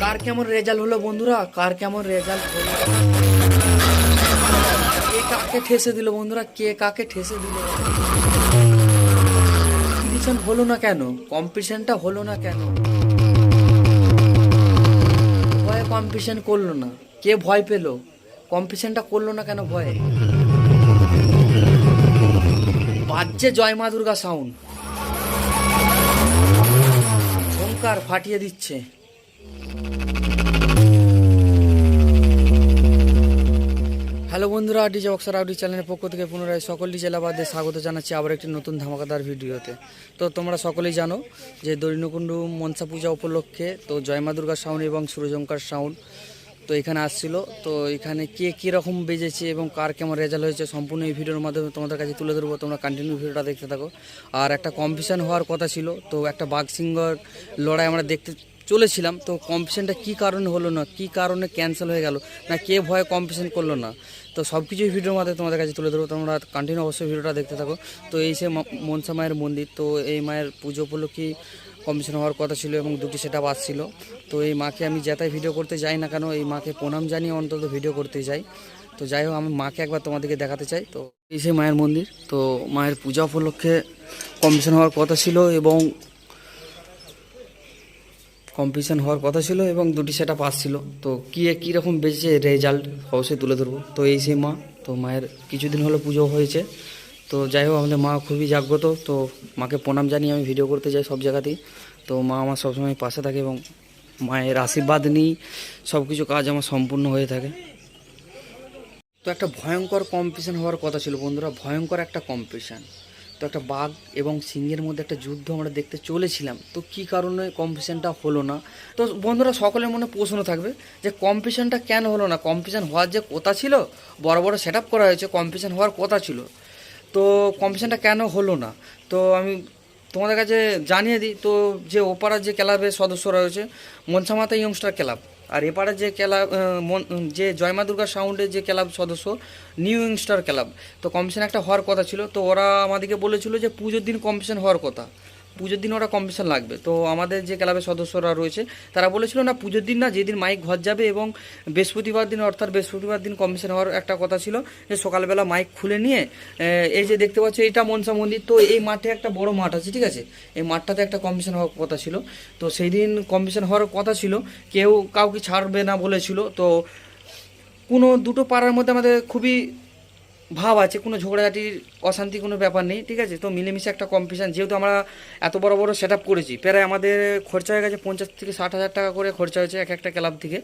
কার কেমন রেজাল্ট হলো বন্ধুরা? কার কেমন রেজাল্ট হলো? কে কাকে ঠেসে দিল বন্ধুরা? কে কাকে ঠেসে দিল? কম্পিটিশন হলো না কেন? কম্পিটিশনটা হলো না কেন? ভয়ে কম্পিটিশন করল না। কে ভয় পেল? কম্পিটিশনটা করল না কেন ভয়ে? বাজছে জয় মা দুর্গা সাউন্ড ঝঙ্কার ফাটিয়ে দিচ্ছে। হ্যালো বন্ধুরা ডিজে বক্সার আউডি চ্যানেলের পক্ষ থেকে পুনরায় সকল ডিজে লাভারদের স্বাগত জানাচ্ছি আবার একটি নতুন ধামাকাদার ভিডিওতে। তো তোমরা সকলেই জানো যে দরিণকুণ্ডু মনসা পূজা উপলক্ষে তো জয়মা দুর্গা সাউন্ড এবং সূর্যঙ্কার সাউন্ড তো এখানে আসছিল। তো এখানে কে কীরকম বেজেছে এবং কার কেমন রেজাল্ট হয়েছে সম্পূর্ণ এই ভিডিওর মাধ্যমে তোমাদের কাছে তুলে ধরবো। তোমরা কন্টিনিউ ভিডিওটা দেখতে থাকো। আর একটা কম্পিটিশন হওয়ার কথা ছিল, তো একটা বাঘ সিংহর লড়াই আমরা দেখতে চলেছিলাম। তো কম্পিটিশনটা কী কারণে হলো না, কী কারণে ক্যান্সেল হয়ে গেল, না কে ভয়ে কম্পিটিশন করল না, তো সব কিছুই ভিডিওর মাধ্যমে তোমাদের কাছে তুলে ধরবো। তোমরা কন্টিনিউ অবশ্যই ভিডিওটা দেখতে থাকো। তো এই সে মনসা মায়ের মন্দির, তো এই মায়ের পুজো উপলক্ষে কম্পিটিশন হওয়ার কথা ছিল এবং দুটি সেট আপ আসছিল। তো এই মাকে আমি যেটাই ভিডিও করতে যাই না কেন, এই মাকে প্রণাম জানিয়ে অন্তত ভিডিও করতে যাই। তো যাই হোক, আমি মাকে একবার তোমাদেরকে দেখাতে চাই। তো এই সেই মায়ের মন্দির, তো মায়ের পূজা উপলক্ষে কম্পিটিশন হওয়ার কথা ছিল এবং কম্পিটিশন হওয়ার কথা ছিল এবং দুটি সেটা পাস ছিল তো কী কীরকম বেঁচেছে রেজাল্ট অবশ্যই তুলে ধরবো। তো এই সেই মা, তো মায়ের কিছুদিন হলো পুজো হয়েছে। তো যাই হোক, আমাদের মা খুবই জাগ্রত। তো মাকে প্রণাম জানিয়ে আমি ভিডিও করতে যাই সব জায়গাতেই। তো মা আমার সবসময় পাশে থাকে এবং মায়ের আশীর্বাদ নিয়েই সব কিছু কাজ আমার সম্পূর্ণ হয়ে থাকে। তো একটা ভয়ঙ্কর কম্পিটিশান হওয়ার কথা ছিল বন্ধুরা, ভয়ঙ্কর একটা কম্পিটিশন তো একটা বাঘ এবং সিংহের মধ্যে একটা যুদ্ধ আমরা দেখতে চলেছিলাম। তো কী কারণে কম্পিটিশনটা হলো না? তো বন্ধুরা, সকলের মনে প্রশ্ন থাকবে যে কম্পিটিশনটা কেন হলো না? কম্পিটিশন হওয়ার যে কথা ছিল, বড় বড় সেট করা হয়েছে কম্পিটিশান হওয়ার কথা ছিল। তো কম্পিটিশনটা কেন হলো না? তো আমি তোমাদের কাছে জানিয়ে দিই, তো যে ওপাড়ার যে ক্লাবের সদস্য রয়েছে মনসামাতা ইয়ংস্টার ক্লাব আর এপাড়ার যে ক্লাব যে জয়মা দুর্গা সাউন্ডের যে ক্লাব সদস্য নিউ ইংস্টার ক্লাব, তো কম্পিটিশন একটা হওয়ার কথা ছিল, তো ওরা আমাদেরকে বলেছিল যে পুজোর দিন কম্পিটিশন হওয়ার কথা। পুজোর দিন ওরা কম্পিটিশন লাগবে। তো আমাদের যে ক্লাবের সদস্যরা রয়েছে, তারা বলেছিল না পুজোর দিন না, যেদিন মাইক ঘর যাবে এবং বৃহস্পতিবার দিন, অর্থাৎ বৃহস্পতিবার দিন কম্পিটিশন হওয়ার একটা কথা ছিল যে সকালবেলা মাইক খুলে নিয়ে এই যে দেখতে পাচ্ছ এটা মনসা মন্দির, তো এই মাঠে একটা বড় মাঠ আছে, ঠিক আছে? এই মাঠটাতে একটা কম্পিটিশন হওয়ার কথা ছিল। তো সেই দিন কম্পিটিশন হওয়ার কথা ছিল, কেউ কাউকে ছাড়বে না বলেছিল। তো কোনো দুটো পাড়ার মধ্যে আমাদের খুবই ভাব আছে, কোনো ঝগড়াঝাটির অশান্তি কোনো ব্যাপার নেই, ঠিক আছে? তো মিলেমিশে একটা কম্পিটিশান যেহেতু আমরা এত বড় বড় সেট করেছি, প্রায় আমাদের খরচা হয়ে গেছে পঞ্চাশ থেকে ষাট হাজার টাকা করে খরচা হয়েছে এক একটা ক্লাব থেকে।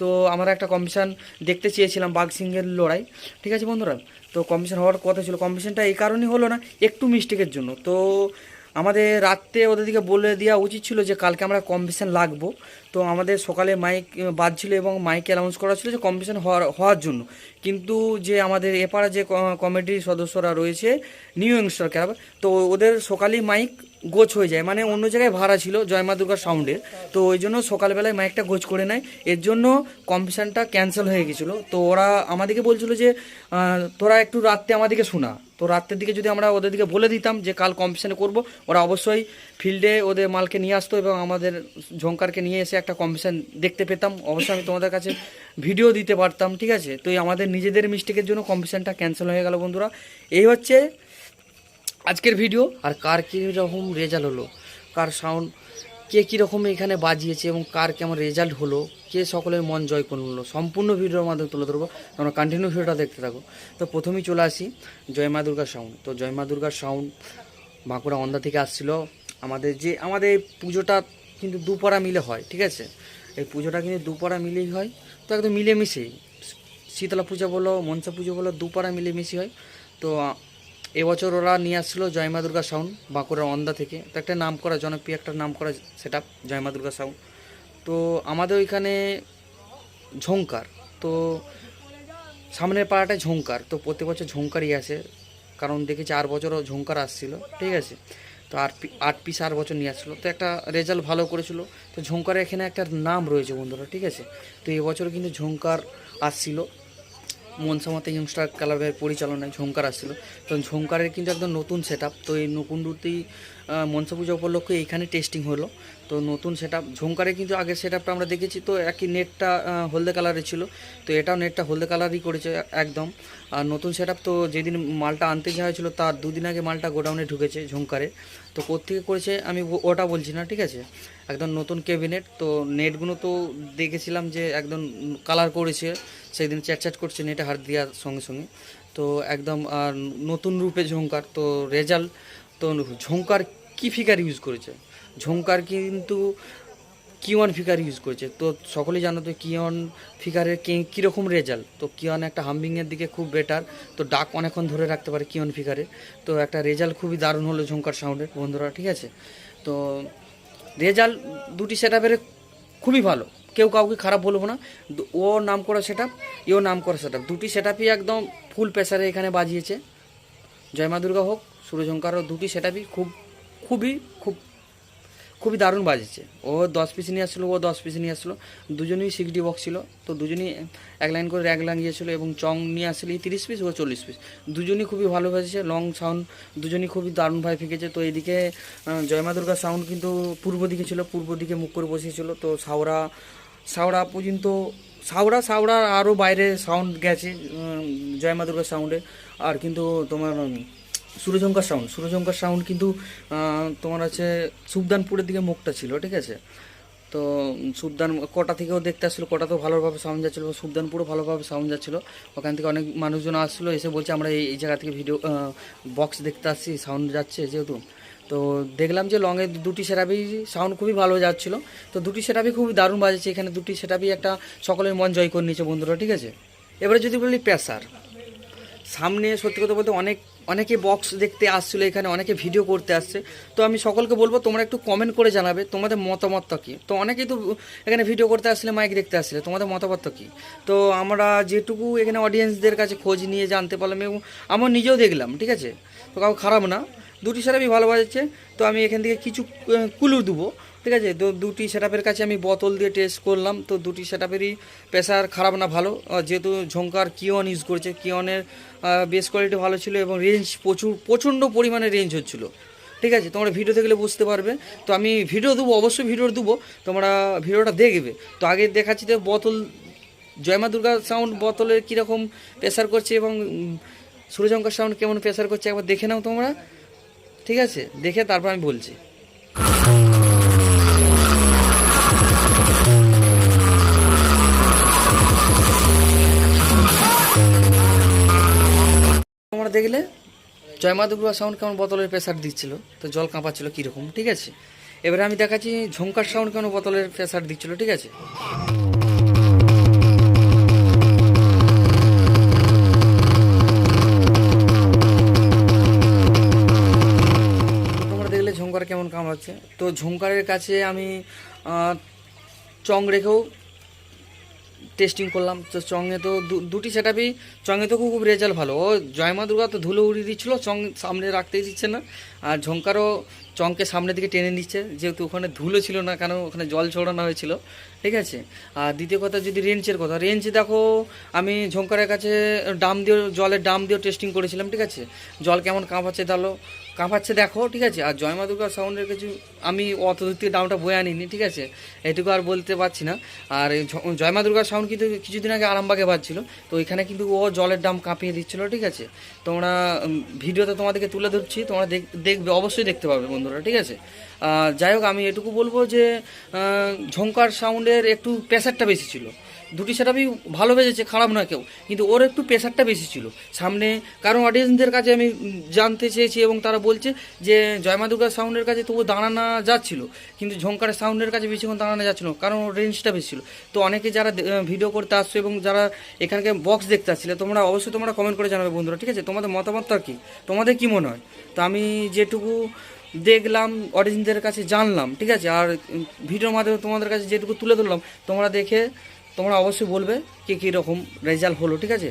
তো আমরা একটা কম্পিটিশান দেখতে চেয়েছিলাম বাঘ সিংহের লড়াই, ঠিক আছে বন্ধুরা? তো কম্পিটিশান হওয়ার কথা ছিল কম্পিটিশানটা এই কারণেই হলো না, একটু মিস্টেকের জন্য। তো আমাদের রাত্রে ওদেরকে বলে দেওয়া উচিত ছিল যে কালকে আমরা কম্পিটিশান লাগবো। তো আমাদের সকালে মাইক বাজছিল এবং মাইকে অ্যানাউন্স করা ছিল যে কম্পিটিশান হওয়ার হওয়ার জন্য। কিন্তু যে আমাদের এপাড়া যে কমিটির সদস্যরা রয়েছে, নিউ ইংস্টার ক্যাব তো ওদের সকালেই মাইক গোছ হয়ে যায়। মানে অন্য জায়গায় ভাড়া ছিল জয়মা সাউন্ডের তো ওই জন্য সকালবেলায় মাইকটা গোছ করে নেয়। এর জন্য কম্পিটিশানটা ক্যান্সেল হয়ে গেছিল। তো ওরা আমাদেরকে বলছিল যে তোরা একটু রাত্রে আমাদেরকে শোনা। তো রাত্রের দিকে যদি আমরা ওদের দিকে বলে দিতাম যে, কাল কম্পিটিশানে করব, ওরা অবশ্যই ফিল্ডে ওদের মালকে নিয়ে আসতো এবং আমাদের ঝঙ্কারকে নিয়ে এসে একটা কম্পিটিশান দেখতে পেতাম। অবশ্যই আমি তোমাদের কাছে ভিডিও দিতে পারতাম, ঠিক আছে? তো এই আমাদের নিজেদের মিস্টেকের জন্য কম্পিটিশানটা ক্যান্সেল হয়ে গেল বন্ধুরা। এই হচ্ছে আজকের ভিডিও আর কার কীরকম রেজাল্ট হলো? কার সাউন্ড কে কীরকম এখানে বাজিয়েছে এবং কার কেমন রেজাল্ট হলো? কে সকলের মন জয় করল? সম্পূর্ণ ভিডিওর মাধ্যমে তুলে ধরবো। তোমরা কন্টিনিউ ভিডিওটা দেখতে থাকো। তো প্রথমেই চলে আসি জয় মা দুর্গার সাউন্ড তো জয় মা দুর্গার সাউন্ড বাঁকুড়া অন্দা থেকে আসছিল। আমাদের যে, আমাদের এই পুজোটা কিন্তু দুপাড়া মিলে হয়, ঠিক আছে? এই পুজোটা কিন্তু দুপাড়া মিলেই হয়। তো একদম মিলেমিশেই। শীতলা পুজো বলো, মনসা পুজো বলো, দুপাড়া মিলেমিশে হয়। তো এবছর ওরা নিয়ে আসছিল জয়মা দুর্গা সাউন্ড বাঁকুড়ার অন্দা থেকে। তো একটা নাম করা জনপ্রিয় একটা নাম করা set up Joyma Durga sound তো আমাদের ওইখানে ঝোঙ্কার তো সামনের পাড়াটায় ঝোঙ্কার তো প্রতি বছর ঝোঙ্কারই আসে। কারণ দেখেছি আর বছরও ঝোঙ্কার আসছিল। ঠিক আছে? তো আট পি আট পিস আর বছর নিয়ে আসছিল। তো একটা রেজাল্ট ভালো করেছিল। তো ঝোঙ্কারের এখানে একটা নাম রয়েছে বন্ধুরা, ঠিক আছে? তো এবছর কিন্তু ঝোঙ্কার আসছিল। মনসামাতে ইংস্টার ক্লাবের পরিচালনায় ঝোঙ্কার আসছিল। তো ঝোঙ্কারের কিন্তু একদম নতুন সেট তো এই নকুণ্ডুতেই মনসা পূজা উপলক্ষে এইখানে টেস্টিং হলো। তো নতুন সেট আপ ঝোঙ্কারে কিন্তু আগের সেট আমরা দেখেছি, তো একই নেটটা হলদে কালারের ছিল। তো এটাও নেটটা হলদে কালারই করেছে একদম। আর নতুন সেট তো যেদিন মালটা আনতে যাওয়া হয়েছিল, তার দুদিন আগে মালটা গোডাউনে ঢুকেছে ঝোঙ্কারে তো কোত্থেকে করেছে আমি ওটা বলছি না, ঠিক আছে? একদম নতুন ক্যাবিনেট তো নেটগুলো তো দেখেছিলাম যে একদম কালার করেছে, সেদিন চ্যাট চ্যাট করছে নেটে হাত দেওয়ার সঙ্গে সঙ্গে। তো একদম আর নতুন রূপে ঝোঙ্কার তো রেজাল্ট তো ঝোঙ্কার কি ফিগার ইউজ করেছে? ঝোঙ্কার কিন্তু কিওয়ান ফিগার ইউজ করেছে? তো সকলেই জানো তো কিয়ন ফিগারের কি- কীরকম রেজাল্ট তো কিয়ন একটা হাম্বিংয়ের দিকে খুব বেটার তো ডাক অনেকক্ষণ ধরে রাখতে পারে কিয়ন ফিগারে তো একটা রেজাল্ট খুবই দারুণ হলো ঝোঙ্কার সাউন্ডের বন্ধুরা, ঠিক আছে? তো রেজাল্ট দুটি সেট আপের খুবই ভালো। কেউ কাউকে খারাপ বলব না। ও নাম করা সেট আপ এও নাম করা সেট আপ দুটি সেট আপই একদম ফুল প্রেসারে এখানে বাজিয়েছে। জয় মা দুর্গা হোক সূর্যঙ্কারও দুটি সেটাপই খুব, খুবই খুব, খুবই দারুণ বাজেছে ও দশ পিস নিয়ে আসছিল, ও দশ পিস নিয়ে আসলো দুজনেই সিক্স ডি বক্স ছিল, তো দুজনেই এক লাইন করে এক লাগিয়েছিল এবং চং নিয়ে আসলে তিরিশ পিস ও চল্লিশ পিস দুজনই খুবই ভালো বাজেছে লং সাউন্ড দুজনই খুবই দারুণভাবে ফেঁকেছে। তো এইদিকে জয়মা দুর্গা সাউন্ড কিন্তু পূর্ব দিকে ছিল, পূর্ব দিকে মুখ করে বসেছিল তো সাউরা সাউরা পর্যন্ত সাউরা সাউরা আরও বাইরে সাউন্ড গেছে জয়মা জয় দুর্গা সাউন্ডে আর কিন্তু তোমার উম, সাউন্ড সূর্যঙ্কার সাউন্ড কিন্তু তোমার আছে সুবদানপুরের দিকে মুখটা ছিল ঠিক আছে? তো সুবদান কটা থেকেও দেখতে আসছিল কটা তো ভালোভাবে সাউন্ড যাচ্ছিল সুবদানপুরও ভালোভাবে সাউন্ড যাচ্ছিল। ওখান থেকে অনেক মানুষজন আসছিল এসে বলছে আমরা এই জায়গা থেকে ভিডিও বক্স দেখতে আসছি সাউন্ড যাচ্ছে যেহেতু। তো দেখলাম যে লংয়ে দুটি সেরাপি সাউন্ড খুবই ভালো যাচ্ছিল। তো দুটি সেরাপি খুবই দারুণ বাজেছে এখানে দুটি সেরাপি একটা সকলের মন জয় করে নিয়েছে বন্ধুরা ঠিক আছে? এবারে যদি বলি প্রেসার সামনে সত্যি কথা বলতে অনেক অনেকে বক্স দেখতে আসছিল, এখানে অনেকে ভিডিও করতে আসছে। তো আমি সকলকে বলব, তোমরা একটু কমেন্ট করে জানাবে, তোমাদের মতামতটা কী? তো অনেকেই তো এখানে ভিডিও করতে আসলে মাইক দেখতে আসলে তোমাদের মতামতটা কী? তো আমরা যেটুকু এখানে অডিয়েন্সদের কাছে খোঁজ নিয়ে জানতে পারলাম এবং আমার নিজেও দেখলাম, ঠিক আছে? তো কাউ খারাপ না। দুটি সেরাপই ভালো তো আমি এখান থেকে কিছু কুলু দেবো। ঠিক আছে, তো দুটি সেটআপের কাছে আমি বোতল দিয়ে টেস্ট করলাম, তো দুটি সেটআপেরই প্রেসার খারাপ না, ভালো। যেহেতু ঝঙ্কার কিয়ন ইউজ করেছে কিয়নের বেস কোয়ালিটি ভালো ছিল এবং রেঞ্জ প্রচুর, প্রচণ্ড পরিমাণে রেঞ্জ হচ্ছিল। ঠিক আছে, তোমরা ভিডিও দেখলে বুঝতে পারবে। তো আমি ভিডিও দেবো, অবশ্যই ভিডিও দেবো, তোমরা ভিডিওটা দেখবে। তো আগে দেখাচ্ছি তো বোতল, জয়মা দুর্গা সাউন্ড বোতলের কীরকম প্রেসার করছে এবং সূর্যঙ্কার সাউন্ড কেমন প্রেসার করছে একবার দেখে নাও তোমরা। ঠিক আছে, দেখে তারপর আমি বলছি। দেখলে জয়মা সাউন্ড কেমন বোতলের প্রেসার দিচ্ছিল? তো জল কাঁপাচ্ছিল কীরকম, ঠিক আছে? এবারে আমি দেখাচ্ছি ঝঙ্কার সাউন্ড কেমন বোতলের প্রেসার দিচ্ছিল, ঠিক আছে? ঝঙ্কার কেমন কামড়াচ্ছে। তো ঝঙ্কারের কাছে আমি চং রেখেও টেস্টিং করলাম। তো চঙে তো দুটি সেটাপই চঙে তো খুব রেজাল্ট ভালো। ও জয়মা দুর্গা তো ধুলো উড়িয়ে দিচ্ছিল চং সামনে রাখতেই দিচ্ছে না। আর ঝঙ্কারও চংকে সামনের দিকে টেনে নিচ্ছে, যেহেতু ওখানে ধুলো ছিল না কারণ ওখানে জল ছড়ানো হয়েছিল। ঠিক আছে? আর দ্বিতীয় কথা যদি রেঞ্চের কথা রেঞ্জ দেখো, আমি ঝঙ্কারের কাছে, ডাম দিয়ে জলের ডাম দিয়েও টেস্টিং করেছিলাম, ঠিক আছে? জল কেমন কাঁপাচ্ছে তাহলে। কাঁপাচ্ছে, দেখো, ঠিক আছে? আর জয়মা দুর্গা সাউন্ডের কিছু আমি অত দূর থেকে দামটা বয়ে আনিনি, ঠিক আছে? এটুকু আর বলতে পারছি না। আর জয়মা দুর্গা সাউন্ড কিন্তু কিছুদিন আগে আরামবাগে বাজছিল, তো এখানে কিন্তু ও জলের দাম কাঁপিয়ে দিচ্ছিল, ঠিক আছে? তোমরা ভিডিওতে তোমাদেরকে তুলে ধরছি, তোমরা দেখ- দেখবে, অবশ্যই দেখতে পাবে বন্ধুরা, ঠিক আছে? যাই হোক, আমি এটুকু বলব যে ঝঙ্কার সাউন্ডের একটু প্রেশারটা বেশি ছিল। দুটি সেটাপই ভালো বেজেছে, খারাপ না কেউ। কিন্তু ওর একটু প্রেশারটা বেশি ছিল। সামনে কারণ অডিয়েন্সদের কাছে আমি জানতে চেয়েছি এবং তারা বলছে যে জয়মা দুর্গা সাউন্ডের কাছে তবু দাঁড়ানো যাচ্ছিল। কিন্তু ঝঙ্কারের সাউন্ডের কাছে বেশিক্ষণ দাঁড়ানো যাচ্ছিল কারণ ওর রেঞ্জটা বেশি ছিল। তো অনেকে যারা ভিডিও করতে আসছো এবং যারা এখানকে বক্স দেখতে আসছিলে তোমরা অবশ্যই তোমরা কমেন্ট করে জানাবে বন্ধুরা, ঠিক আছে? তোমাদের মতামতটা কি? তোমাদের কি মনে হয়? তো আমি যেটুকু দেখলাম অডিয়েন্সদের কাছে জানলাম, ঠিক আছে? আর ভিডিওর মাধ্যমে তোমাদের কাছে যেটুকু তুলে ধরলাম, তোমরা দেখে তোমরা অবশ্যই বলবে কি কী রকম রেজাল্ট হলো, ঠিক আছে?